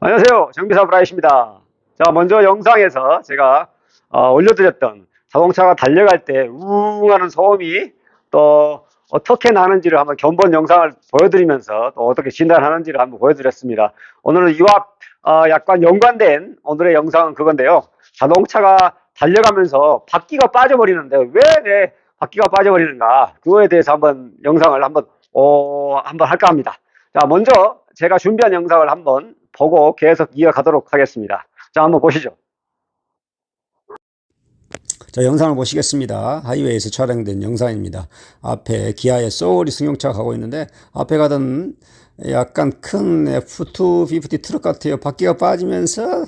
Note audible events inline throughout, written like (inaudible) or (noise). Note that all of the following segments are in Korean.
안녕하세요. 정비사 브라이트입니다. 자, 먼저 영상에서 제가 어, 올려드렸던 자동차가 달려갈 때 우웅 하는 소음이 또 어떻게 나는지를 한번 견본 영상을 보여드리면서 또 어떻게 진단하는지를 한번 보여드렸습니다. 오늘은 이와 어, 약간 연관된 오늘의 영상은 그건데요. 자동차가 달려가면서 바퀴가 빠져버리는데 왜 내 바퀴가 빠져버리는가 그거에 대해서 한번 영상을 한번 어, 한번 할까 합니다. 자, 먼저 제가 준비한 영상을 한번 보고 계속 이어가도록 하겠습니다. 자, 한번 보시죠. 자, 영상을 보시겠습니다. 하이웨이에서 촬영된 영상입니다. 앞에 기아의 소울이 승용차가 가고 있는데 앞에 가던 약간 큰 F250 트럭 같아요. 바퀴가 빠지면서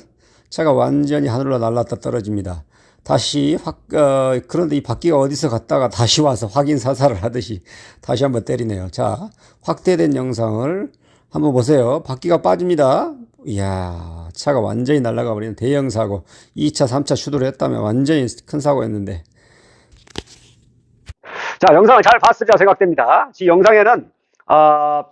차가 완전히 하늘로 날랐다 떨어집니다. 다시 확, 어, 그런데 이 바퀴가 어디서 갔다가 다시 와서 확인 사살을 하듯이 다시 한번 때리네요. 자, 확대된 영상을 한번 보세요. 바퀴가 빠집니다. 이야, 차가 완전히 날아가 버리는 대형 사고. 2차, 3차 시도를 했다면 완전히 큰 사고였는데. 자, 영상을 잘 봤으리라 생각됩니다. 이 영상에는 아,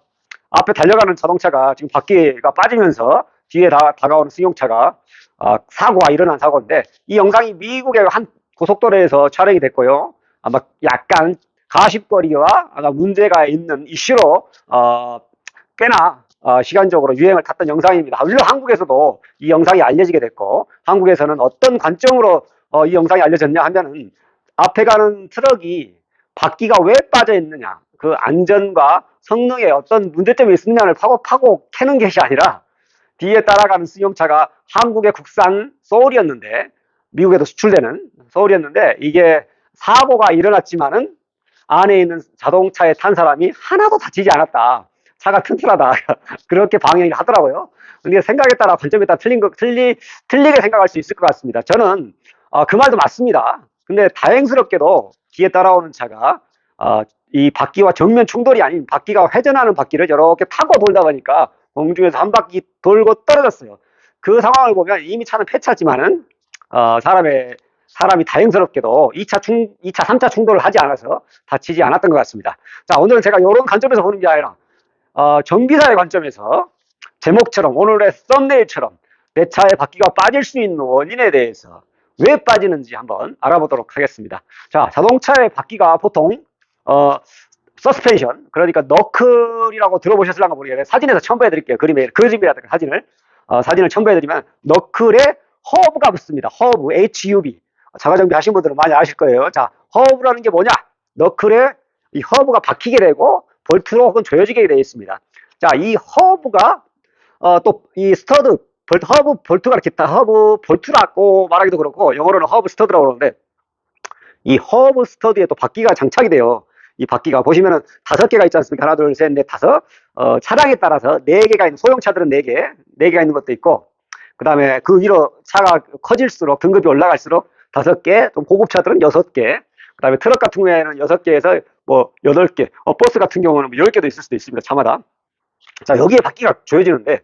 앞에 달려가는 자동차가 지금 바퀴가 빠지면서 뒤에 다, 다가오는 승용차가 아, 사고가 일어난 사고인데 이 영상이 미국의 한 고속도로에서 촬영이 됐고요. 아마 약간 가십거리와 아마 문제가 있는 이슈로 어, 꽤나 어, 시간적으로 유행을 탔던 영상입니다. 물론 한국에서도 이 영상이 알려지게 됐고 한국에서는 어떤 관점으로 어, 이 영상이 알려졌냐 하면은 앞에 가는 트럭이 바퀴가 왜 빠져 있느냐 그 안전과 성능에 어떤 문제점이 있느냐를 파고 파고 캐는 것이 아니라 뒤에 따라가는 승용차가 한국의 국산 소울이었는데 미국에도 수출되는 소울이었는데 이게 사고가 일어났지만은 안에 있는 자동차에 탄 사람이 하나도 다치지 않았다. 차가 튼튼하다. (laughs) 그렇게 방향을 하더라고요. 근데 생각에 따라 관점에 따라 틀린 거, 틀리, 틀리게 생각할 수 있을 것 같습니다. 저는 어, 그 말도 맞습니다. 근데 다행스럽게도 뒤에 따라오는 차가 어, 이 바퀴와 정면 충돌이 아닌 바퀴가 회전하는 바퀴를 이렇게 타고 돌다 보니까 공중에서 한 바퀴 돌고 떨어졌어요. 그 상황을 보면 이미 차는 폐차지만은 어, 사람의 사람이 다행스럽게도 2차 충, 2차, 3차 충돌을 하지 않아서 다치지 않았던 것 같습니다. 자, 오늘은 제가 이런 관점에서 보는 게 아니라 어, 정비사의 관점에서 제목처럼 오늘의 썸네일처럼 내 차의 바퀴가 빠질 수 있는 원인에 대해서 왜 빠지는지 한번 알아보도록 하겠습니다. 자, 자동차의 바퀴가 보통 어, 서스펜션 그러니까 너클이라고 들어보셨을랑가 모르겠는데 사진에서 첨부해 드릴게요. 그림에 그림이라든가 사진을 어, 사진을 첨부해 드리면 너클에 허브가 붙습니다. 허브 HUB 자가 정비 하신 분들은 많이 아실 거예요. 자, 허브라는 게 뭐냐? 너클에 이 허브가 박히게 되고 볼트로 혹은 조여지게 되어 있습니다. 자, 이 허브가 어, 또 이 스터드 볼트, 허브 볼트가 이렇게 다 허브 볼트라고 말하기도 그렇고 영어로는 허브 스터드라고 그러는데 이 허브 스터드에 또 바퀴가 장착이 돼요. 이 바퀴가 보시면은 다섯 개가 있지 않습니까? 하나, 둘, 셋, 넷, 다섯. 어, 차량에 따라서 네 개가 있는 소형 차들은 네 개, 네 개가 있는 것도 있고, 그 다음에 그 위로 차가 커질수록 등급이 올라갈수록 다섯 개, 좀 고급 차들은 여섯 개, 그 다음에 트럭 같은 경우에는 여섯 개에서 뭐 여덟 개, 어, 버스 같은 경우는 뭐열 개도 있을 수도 있습니다. 차마다. 자, 여기에 바퀴가 조여지는데,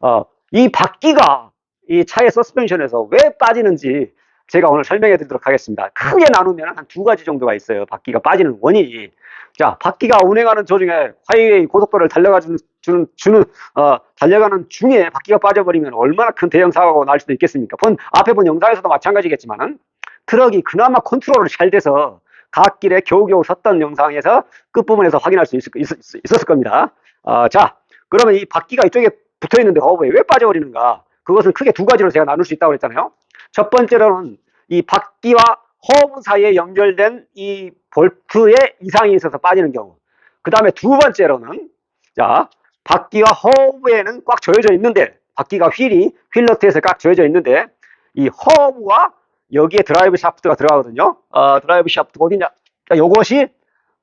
어, 이 바퀴가 이 차의 서스펜션에서 왜 빠지는지 제가 오늘 설명해 드리도록 하겠습니다. 크게 나누면 한 두 가지 정도가 있어요. 바퀴가 빠지는 원인이. 자, 바퀴가 운행하는 도중에 하이웨이 고속도로를 달려가 주는, 주는, 주는 어, 달려가는 중에 바퀴가 빠져버리면 얼마나 큰 대형 사고가 날 수도 있겠습니까? 본, 앞에 본 영상에서도 마찬가지겠지만은 트럭이 그나마 컨트롤이 잘 돼서 갓길에 겨우겨우 섰던 영상에서 끝부분에서 확인할 수 있을, 있, 었을 겁니다. 어, 자, 그러면 이 바퀴가 이쪽에 붙어 있는데 허브에 왜 빠져버리는가? 그것은 크게 두 가지로 제가 나눌 수 있다고 그랬잖아요. 첫 번째로는 이 바퀴와 허브 사이에 연결된 이 볼트에 이상이 있어서 빠지는 경우. 그 다음에 두 번째로는 자 바퀴와 허브에는 꽉 조여져 있는데 바퀴가 휠이 휠 너트에서 꽉 조여져 있는데 이 허브와 여기에 드라이브 샤프트가 들어가거든요. 어, 드라이브 샤프트 어디냐? 자, 요것이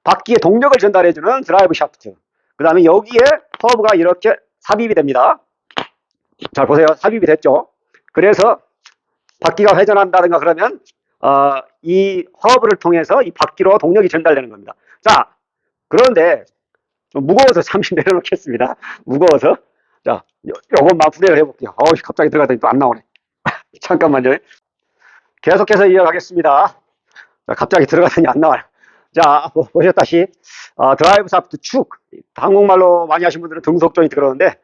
바퀴에 동력을 전달해주는 드라이브 샤프트. 그 다음에 여기에 허브가 이렇게 삽입이 됩니다. 잘 보세요. 삽입이 됐죠. 그래서 바퀴가 회전한다든가 그러면 어, 이 허브를 통해서 이 바퀴로 동력이 전달되는 겁니다. 자, 그런데 좀 무거워서 잠시 (laughs) 내려놓겠습니다. 무거워서. 자, 요, 요것만 분해를 해볼게요. 어우, 갑자기 들어가더니 또 안 나오네. (laughs) 잠깐만요. 계속해서 이어가겠습니다. 자, 갑자기 들어가더니 안 나와요. 자, 보- 보셨다시 어, 드라이브 샤프트 축, 한국말로 많이 하신 분들은 등속 조인트 그러는데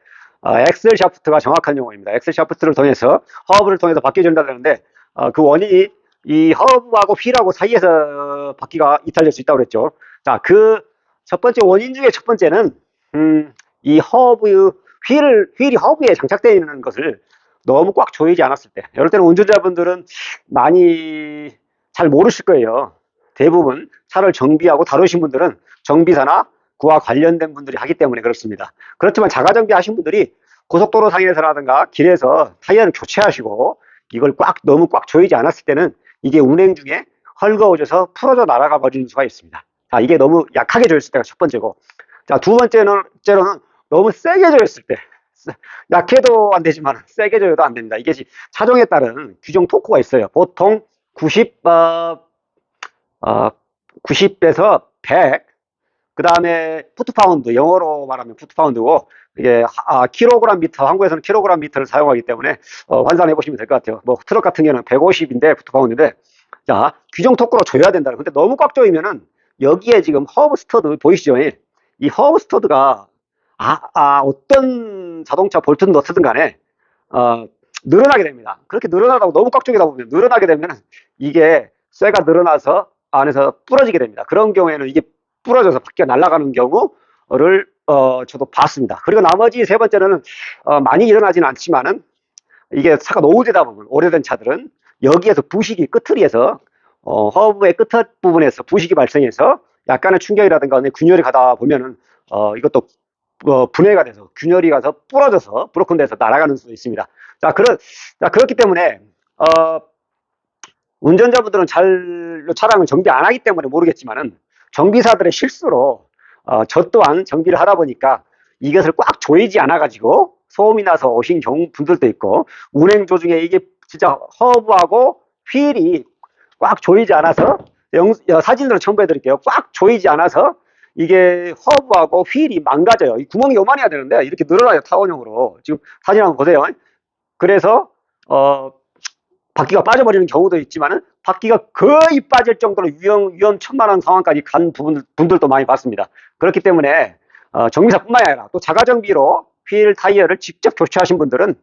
어, 엑셀 샤프트가 정확한 용어입니다. 엑셀 샤프트를 통해서 허브를 통해서 전달되는데 어, 그 원인이 이 허브하고 휠하고 사이에서 바퀴가 이탈될 수 있다고 그랬죠. 자, 그 첫 번째 원인 중에 첫 번째는 음, 이 허브 휠 휠이 허브에 장착되어 있는 것을 너무 꽉 조이지 않았을 때. 이럴 때는 운전자분들은 많이 잘 모르실 거예요. 대부분 차를 정비하고 다루신 분들은 정비사나 그와 관련된 분들이 하기 때문에 그렇습니다. 그렇지만 자가 정비 하신 분들이 고속도로 상에서라든가 길에서 타이어를 교체하시고 이걸 꽉 너무 꽉 조이지 않았을 때는 이게 운행 중에 헐거워져서 풀어져 날아가 버리는 수가 있습니다. 자, 이게 너무 약하게 조였을 때가 첫 번째고. 자, 두 번째는, 번째로는 너무 세게 조였을 때. 세- 약해도 안 되지만 세게 조여도 안 됩니다. 이게 지- 차종에 따른 규정 토크가 있어요. 보통 90, 어, 어, 90에서 100, 그 다음에 푸트파운드, 영어로 말하면 푸트파운드고, 이게 아, 킬로그램 미터, 한국에서는 킬로그램 미터를 사용하기 때문에 어, 환산해 보시면 될 것 같아요. 뭐 트럭 같은 경우는 150인데 푸트파운드인데, 자 규정 토크로 조여야 된다. 근데 너무 꽉 조이면은 여기에 지금 허브 스터드 보이시죠? 이 허브 스터드가 아, 아, 어떤 자동차 볼트든 너트든 간에 어, 늘어나게 됩니다. 그렇게 늘어나다고 너무 꽉 조이다 보면 늘어나게 되면 이게 쇠가 늘어나서 안에서 부러지게 됩니다. 그런 경우에는 이게 부러져서 바퀴가 날아가는 경우를 어, 저도 봤습니다. 그리고 나머지 세 번째는 어, 많이 일어나지는 않지만은 이게 차가 노후되다 보면 오래된 차들은 여기에서 부식이 끝트리에서 어, 허브의 끝 부분에서 부식이 발생해서 약간의 충격이라든가 균열이 가다 보면은 어, 이것도 어, 분해가 돼서 균열이 가서 부러져서 브로큰 돼서 날아가는 수도 있습니다. 자, 그런 자, 그렇기 때문에 어, 운전자분들은 잘 차량을 정비 안 하기 때문에 모르겠지만은 정비사들의 실수로 어, 저 또한 정비를 하다 보니까 이것을 꽉 조이지 않아 가지고 소음이 나서 오신 경우 분들도 있고 운행 도중에 이게 진짜 허브하고 휠이 꽉 조이지 않아서 영, 어, 사진으로 첨부해 드릴게요. 꽉 조이지 않아서 이게 허브하고 휠이 망가져요. 이 구멍이 요만해야 되는데 이렇게 늘어나요 타원형으로. 지금 사진 한번 보세요. 그래서 어 바퀴가 빠져버리는 경우도 있지만은 바퀴가 거의 빠질 정도로 위험 위험천만한 상황까지 간 부분 분들도 많이 봤습니다. 그렇기 때문에 어, 정비사뿐만이 아니라 또 자가 정비로 휠 타이어를 직접 교체하신 분들은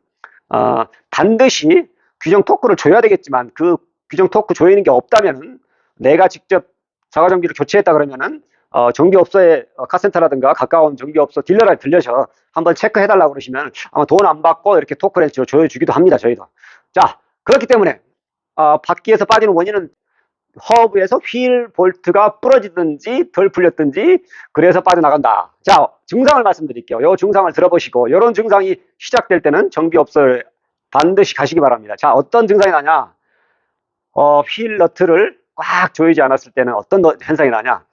어, 반드시 규정 토크를 줘야 되겠지만 그 규정 토크 조이는 게 없다면은 내가 직접 자가 정비를 교체했다 그러면은 어, 정비업소에 어, 카센터라든가 가까운 정비업소 딜러를 들려서 한번 체크해달라고 그러시면 아마 돈 안 받고 이렇게 줘- 조여주기도 합니다 저희도 자 그렇기 때문에 어, 바퀴에서 빠지는 원인은 허브에서 휠 볼트가 부러지든지 덜 풀렸든지 그래서 빠져나간다. 자 증상을 말씀드릴게요. 요 증상을 들어보시고 이런 증상이 시작될 때는 정비업소에 반드시 가시기 바랍니다. 자 어떤 증상이 나냐? 어, 휠 너트를 꽉 조이지 않았을 때는 어떤 너- 현상이 나냐?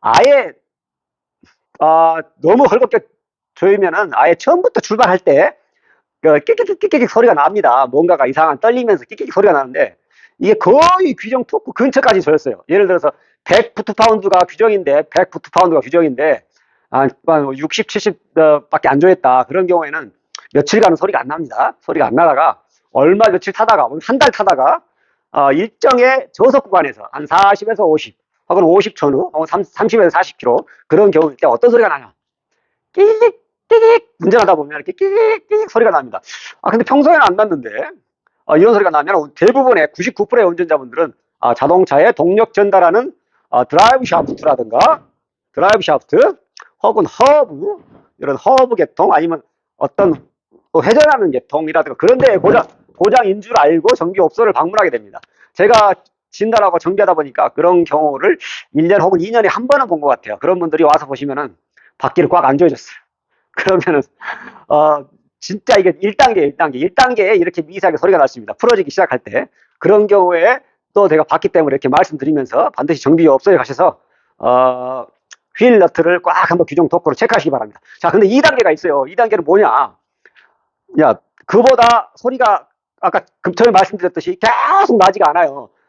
아예 어, 너무 헐겁게 조이면은 아예 처음부터 출발할 때그 끽끽끽끽 소리가 납니다. 뭔가가 이상한 떨리면서 끽끽 소리가 나는데 이게 거의 규정 토크 근처까지 조였어요. 예를 들어서 100 푸트파운드가 규정인데 100 푸트파운드가 규정인데 아, 60, 70밖에 안 조였다. 그런 경우에는 며칠간은 소리가 안 납니다. 소리가 안 나다가 얼마 며칠 타다가 한 달 타다가 어, 일정의 저속 구간에서 한 40에서 50 혹은 50 전후 혹은 30에서 40km 그런 경우일 때 어떤 소리가 나냐? 끼익 끼익 운전하다 보면 이렇게 끼익 끼익 소리가 납니다. 아 근데 평소에는 안 났는데 아, 이런 소리가 나면 대부분의 99%의 운전자분들은 아, 자동차에 동력 전달하는 아, 드라이브 샤프트라든가 드라이브 샤프트 혹은 허브 이런 허브 계통 아니면 어떤 또 회전하는 계통이라든가 그런 데에 고장, 고장인 줄 알고 정비업소를 방문하게 됩니다. 제가 진단하고 정비하다 보니까 그런 경우를 1년 혹은 2년에 한 번은 본 것 같아요. 그런 분들이 와서 보시면은 바퀴를 꽉 안 조여줬어요. (laughs) 그러면은 어 진짜 이게 1단계, 1단계, 1단계에 이렇게 미세하게 소리가 났습니다. 풀어지기 시작할 때. 그런 경우에 또 제가 봤기 때문에 이렇게 말씀드리면서 반드시 정비업소에 가셔서, 어, 휠 너트를 꽉 한번 규정 도크로 체크하시기 바랍니다. 자, 근데 2단계가 있어요. 2단계는 뭐냐? 야, 그보다 소리가 아까 그 처음에 말씀드렸듯이 계속 나지가 않아요.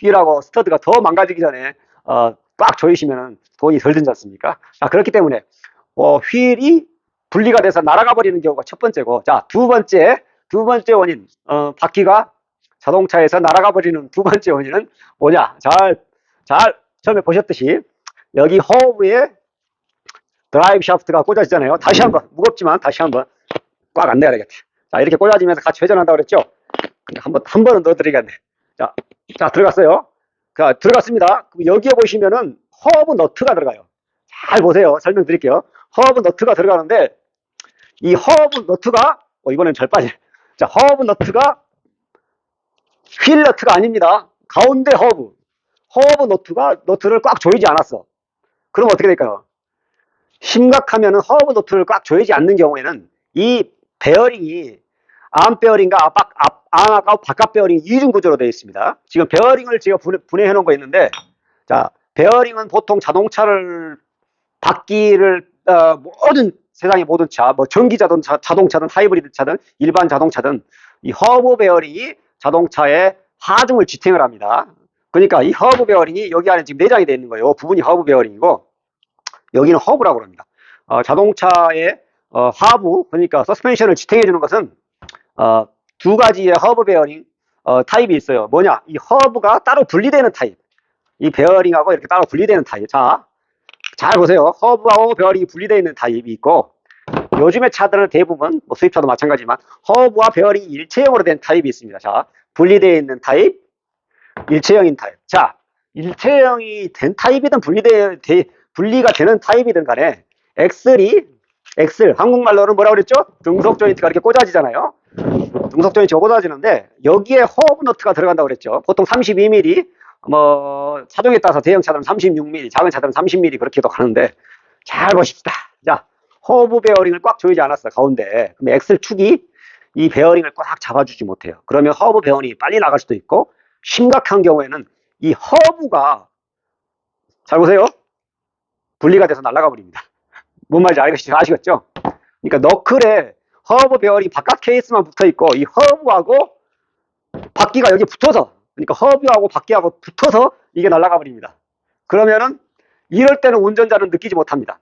휠하고 스터드가 더 망가지기 전에 어, 꽉 조이시면 돈이 덜 든지 않습니까? 아, 그렇기 때문에 어, 휠이 분리가 돼서 날아가 버리는 경우가 첫 번째고 자 두 번째 두 번째 원인 어, 바퀴가 자동차에서 날아가 버리는 두 번째 원인은 뭐냐? 잘 잘 처음에 보셨듯이 여기 허브에 드라이브 샤프트가 꽂아지잖아요. 다시 한번 무겁지만 다시 한번 꽉 안 내야 되겠다. 자 이렇게 꽂아지면서 같이 회전한다고 그랬죠? 한번 한 번은 넣어드리겠네. 자 자, 들어갔어요. 자, 들어갔습니다. 여기에 보시면은 허브 너트가 들어가요. 잘 보세요. 설명드릴게요. 허브 너트가 들어가는데 이 허브 너트가 어, 이번엔 절 빠지. 자, 허브 너트가 휠 너트가 아닙니다. 가운데 허브. 허브 너트가 너트를 꽉 조이지 않았어. 그럼 어떻게 될까요? 심각하면 허브 너트를 꽉 조이지 않는 경우에는 이 베어링이 암 베어링과 앞, 앞, 암하고 바깥 베어링 이중 구조로 되어 있습니다. 지금 베어링을 제가 분해, 해 놓은 거 있는데 자 베어링은 보통 자동차를 바퀴를 어, 모든 세상의 모든 차, 뭐 전기 자동차, 자동차든 하이브리드 차든 일반 자동차든 이 허브 베어링이 자동차의 하중을 지탱을 합니다. 그러니까 이 허브 베어링이 여기 안에 지금 내장이 되어 있는 거예요. 부분이 허브 베어링이고 여기는 허브라고 합니다. 어, 자동차의 어, 하부 그러니까 서스펜션을 지탱해 주는 것은 어, 두 가지의 허브 베어링 어, 타입이 있어요. 뭐냐? 이 허브가 따로 분리되는 타입. 이 베어링하고 이렇게 따로 분리되는 타입. 자, 잘 보세요. 허브하고 베어링이 분리되어 있는 타입이 있고 요즘의 차들은 대부분 뭐 수입차도 마찬가지지만 허브와 베어링이 일체형으로 된 타입이 있습니다. 자, 분리되어 있는 타입, 일체형인 타입. 자, 일체형이 된 타입이든 분리되, 되, 분리가 되는 타입이든 간에 X3, X 한국말로는 뭐라고 그랬죠? 등속 조인트가 이렇게 꽂아지잖아요. 중석전이 적어다지는데 여기에 허브너트가 들어간다고 그랬죠. 보통 32mm 뭐 차종에 따라서 대형 차들은 36mm, 작은 차들은 30mm 그렇게도 가는데 잘 보십시다. 자, 허브 베어링을 꽉 조이지 않았어 가운데. 그럼 엑셀 축이 이 베어링을 꽉 잡아주지 못해요. 그러면 허브 베어링이 빨리 나갈 수도 있고 심각한 경우에는 이 허브가 잘 보세요. 분리가 돼서 날아가 버립니다. 뭔 말인지 알겠죠? 아시겠죠? 그러니까 너클에 허브 베어링 바깥 케이스만 붙어 있고 이 허브하고 바퀴가 여기 붙어서 그러니까 허브하고 바퀴하고 붙어서 이게 날아가 버립니다. 그러면은 이럴 때는 운전자는 느끼지 못합니다.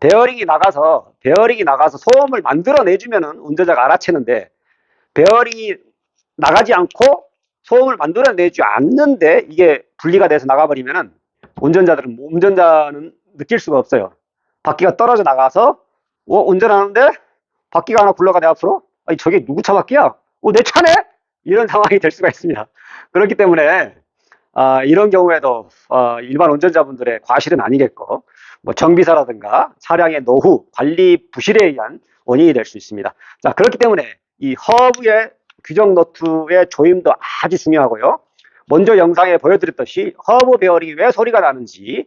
베어링이 나가서 베어링이 나가서 소음을 만들어내주면은 운전자가 알아채는데 베어링이 나가지 않고 소음을 만들어내지 않는데 이게 분리가 돼서 나가버리면은 운전자들은 운전자는 느낄 수가 없어요. 바퀴가 떨어져 나가서 어, 운전하는데 바퀴가 하나 굴러가 내 앞으로? 아니, 저게 누구 차 바퀴야? 어, 내 차네? 이런 상황이 될 수가 있습니다. 그렇기 때문에, 아, 이런 경우에도, 아, 일반 운전자분들의 과실은 아니겠고, 뭐 정비사라든가 차량의 노후, 관리 부실에 의한 원인이 될 수 있습니다. 자, 그렇기 때문에 이 허브의 규정 노트의 조임도 아주 중요하고요. 먼저 영상에 보여드렸듯이 허브 베어링이 왜 소리가 나는지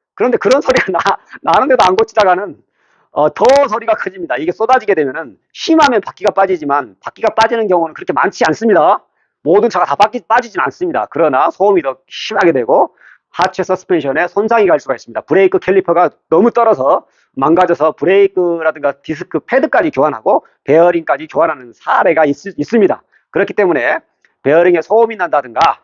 그런데 그런 소리가 나, 나는데도 안 고치다가는 어, 더 소리가 커집니다. 이게 쏟아지게 되면은 심하면 바퀴가 빠지지만 바퀴가 빠지는 경우는 그렇게 많지 않습니다. 모든 차가 다 바퀴 빠지진 않습니다. 그러나 소음이 더 심하게 되고 하체 서스펜션에 손상이 갈 수가 있습니다. 브레이크 캘리퍼가 너무 떨어서 망가져서 브레이크라든가 디스크 패드까지 교환하고 베어링까지 교환하는 사례가 있, 있습니다. 그렇기 때문에 베어링에 소음이 난다든가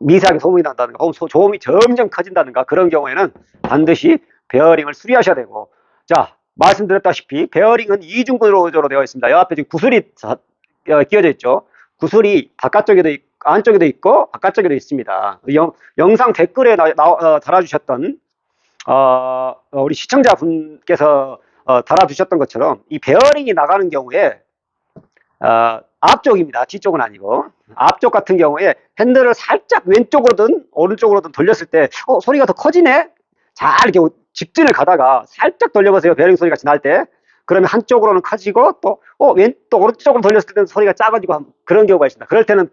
미세하게 소음이 난다든가 소음이 점점 커진다든가 그런 경우에는 반드시 베어링을 수리하셔야 되고 자 말씀드렸다시피 베어링은 이중 구조로 되어 있습니다. 옆에 지금 구슬이 자- 어, 끼워져 있죠. 구슬이 바깥쪽에도 있, 안쪽에도 있고 바깥쪽에도 있습니다. 영, 영상 댓글에 나, 나- 어, 달아주셨던 어, 어, 우리 시청자분께서 어, 달아주셨던 것처럼 이 베어링이 나가는 경우에 어, 앞쪽입니다. 뒤쪽은 아니고 앞쪽 같은 경우에 핸들을 살짝 왼쪽으로든 오른쪽으로든 돌렸을 때 어, 소리가 더 커지네. 잘 이렇게 직진을 가다가 살짝 돌려보세요. 베어링 소리 같이 날 때. 그러면 한쪽으로는 커지고 또, 어, 왼, 또 오른쪽으로 돌렸을 때는 소리가 작아지고 한- 그런 경우가 있습니다. 그럴 때는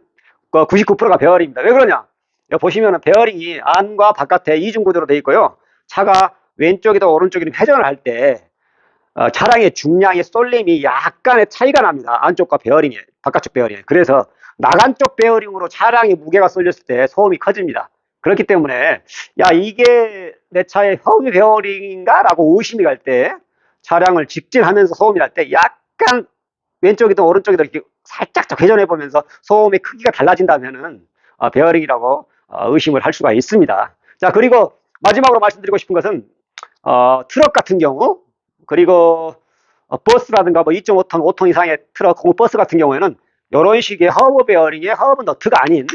99%가 배열입니다. 왜 그러냐? 여기 보시면은 베어링이 안과 바깥에 이중 구조로 되어 있고요. 차가 왼쪽이든 오른쪽이든 회전을 할 때 어, 차량의 중량의 쏠림이 약간의 차이가 납니다. 안쪽과 베어링이 바깥쪽 베어링. 그래서 나간 쪽 베어링으로 차량의 무게가 쏠렸을 때 소음이 커집니다. 그렇기 때문에 야 이게 내 차의 허브 베어링인가 라고 의심이 갈 때 차량을 직진하면서 소음이 날 때 약간 왼쪽이든 오른쪽이든 이렇게 살짝 회전해 보면서 소음의 크기가 달라진다면은 어, 베어링이라고 어, 의심을 할 수가 있습니다. 자 그리고 마지막으로 말씀드리고 싶은 것은 어, 트럭 같은 경우 그리고 어, 버스라든가 뭐 2.5톤, 5톤 이상의 트럭, 혹은 버스 같은 경우에는 이런 식의 허브 베어링에 허브 너트가 아닌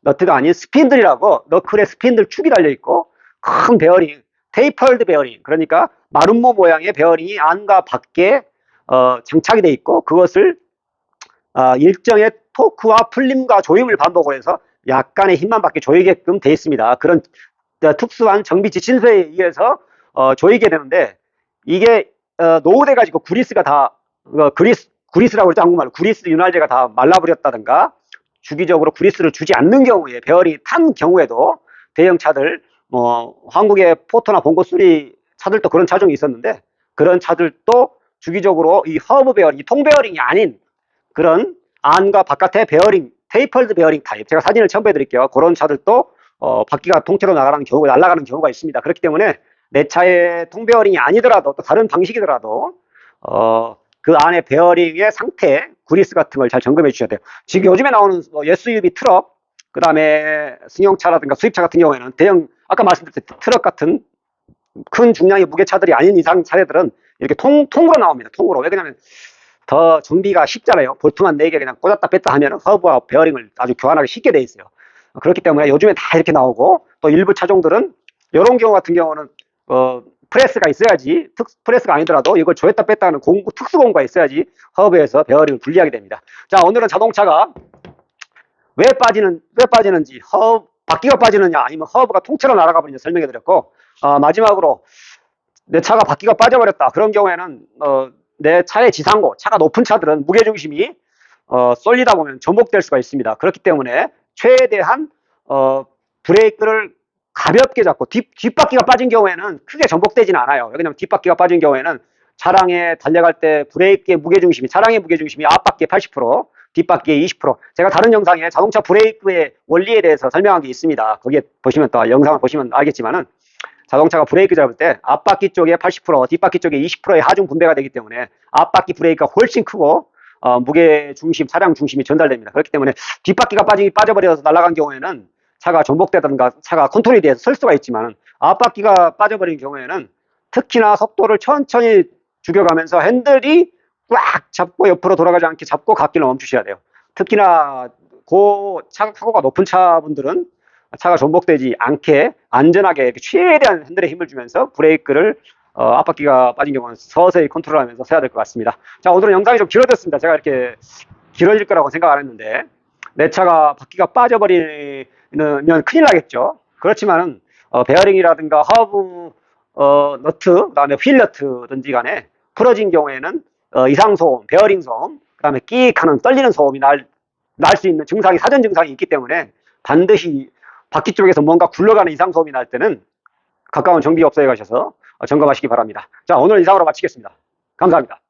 너트가 아닌 스핀들이라고 너클에 스핀들 축이 달려 있고 큰 베어링, 테이펄드 베어링 그러니까 마름모 모양의 베어링이 안과 밖에 어, 장착이 돼 있고 그것을 어, 일정의 토크와 풀림과 조임을 반복을 해서 약간의 힘만 받게 조이게끔 돼 있습니다. 그런 어, 특수한 정비 지침서에 의해서 어, 조이게 되는데 이게 어, 노후돼 가지고 구리스가 다 어, 그리스 구리스라고 그러죠 한국말로 구리스 윤활제가 다 말라버렸다든가 주기적으로 구리스를 주지 않는 경우에 배열이 탄 경우에도 대형 차들 뭐 한국의 포토나 봉고 수리 차들도 그런 차종이 있었는데 그런 차들도 주기적으로 이 허브 베어링, 이 통베어링이 아닌 그런 안과 바깥의 베어링, 테이펄드 베어링 타입 제가 사진을 첨부해 드릴게요. 그런 차들도 어, 바퀴가 통째로 나가는 경우가 날아가는 경우가 있습니다. 그렇기 때문에 내 차의 통베어링이 아니더라도 또 다른 방식이더라도 어, 그 안에 베어링의 상태, 구리스 같은 걸 잘 점검해 주셔야 돼요. 지금 요즘에 나오는 뭐 SUV 트럭, 그 다음에 승용차라든가 수입차 같은 경우에는 대형, 아까 말씀드렸듯이 트럭 같은 큰 중량의 무게차들이 아닌 이상 차량들은 이렇게 통, 통으로 나옵니다. 통으로. 왜 그러냐면 더 정비가 쉽잖아요. 볼트만 4개 그냥 꽂았다 뺐다 하면 허브와 베어링을 아주 교환하기 쉽게 돼 있어요. 그렇기 때문에 요즘에 다 이렇게 나오고 또 일부 차종들은 이런 경우 같은 경우는 어, 프레스가 있어야지 특 프레스가 아니더라도 이걸 조였다 뺐다 하는 공구, 특수 공구가 있어야지 허브에서 베어링을 분리하게 됩니다. 자 오늘은 자동차가 왜 빠지는 왜 빠지는지 허브 바퀴가 빠지느냐 아니면 허브가 통째로 날아가 버리냐 설명해 드렸고 어, 마지막으로 내 차가 바퀴가 빠져버렸다 그런 경우에는 어, 내 차의 지상고 차가 높은 차들은 무게중심이 어, 쏠리다 보면 전복될 수가 있습니다. 그렇기 때문에 최대한 어, 브레이크를 가볍게 잡고 뒷, 뒷바퀴가 빠진 경우에는 크게 전복되지는 않아요. 왜냐하면 뒷바퀴가 빠진 경우에는 차량에 달려갈 때 브레이크의 무게중심이 차량의 무게중심이 앞바퀴의 80% 뒷바퀴의 20% 제가 다른 영상에 자동차 브레이크의 원리에 대해서 설명한 게 있습니다. 거기에 보시면 또 영상을 보시면 알겠지만은 자동차가 브레이크 잡을 때 앞바퀴 쪽에 80% 뒷바퀴 쪽에 20%의 하중 분배가 되기 때문에 앞바퀴 브레이크가 훨씬 크고 어, 무게 중심, 차량 중심이 전달됩니다. 그렇기 때문에 뒷바퀴가 빠지, 빠져버려서 날아간 경우에는 차가 전복되든가 차가 컨트롤이 돼서 설 수가 있지만 앞바퀴가 빠져버린 경우에는 특히나 속도를 천천히 죽여가면서 핸들이 꽉 잡고 옆으로 돌아가지 않게 잡고 갓길을 멈추셔야 돼요. 특히나 고 차, 사고가 높은 차분들은 차가 전복되지 않게 안전하게 최대한 핸들에 힘을 주면서 브레이크를 어, 앞바퀴가 빠진 경우는 서서히 컨트롤하면서 서야 될 것 같습니다. 자, 오늘은 영상이 좀 길어졌습니다. 제가 이렇게 길어질 거라고 생각 안 했는데 내 차가 바퀴가 빠져버리 면 큰일 나겠죠. 그렇지만은 어, 베어링이라든가 허브 어, 너트, 그다음에 휠 너트든지 간에 풀어진 경우에는 어, 이상 소음, 베어링 소음, 그다음에 끼익하는 떨리는 소음이 날 날 수 있는 증상이 사전 증상이 있기 때문에 반드시 바퀴 쪽에서 뭔가 굴러가는 이상 소음이 날 때는 가까운 정비업소에 가셔서 어, 점검하시기 바랍니다. 자, 오늘 이상으로 마치겠습니다. 감사합니다.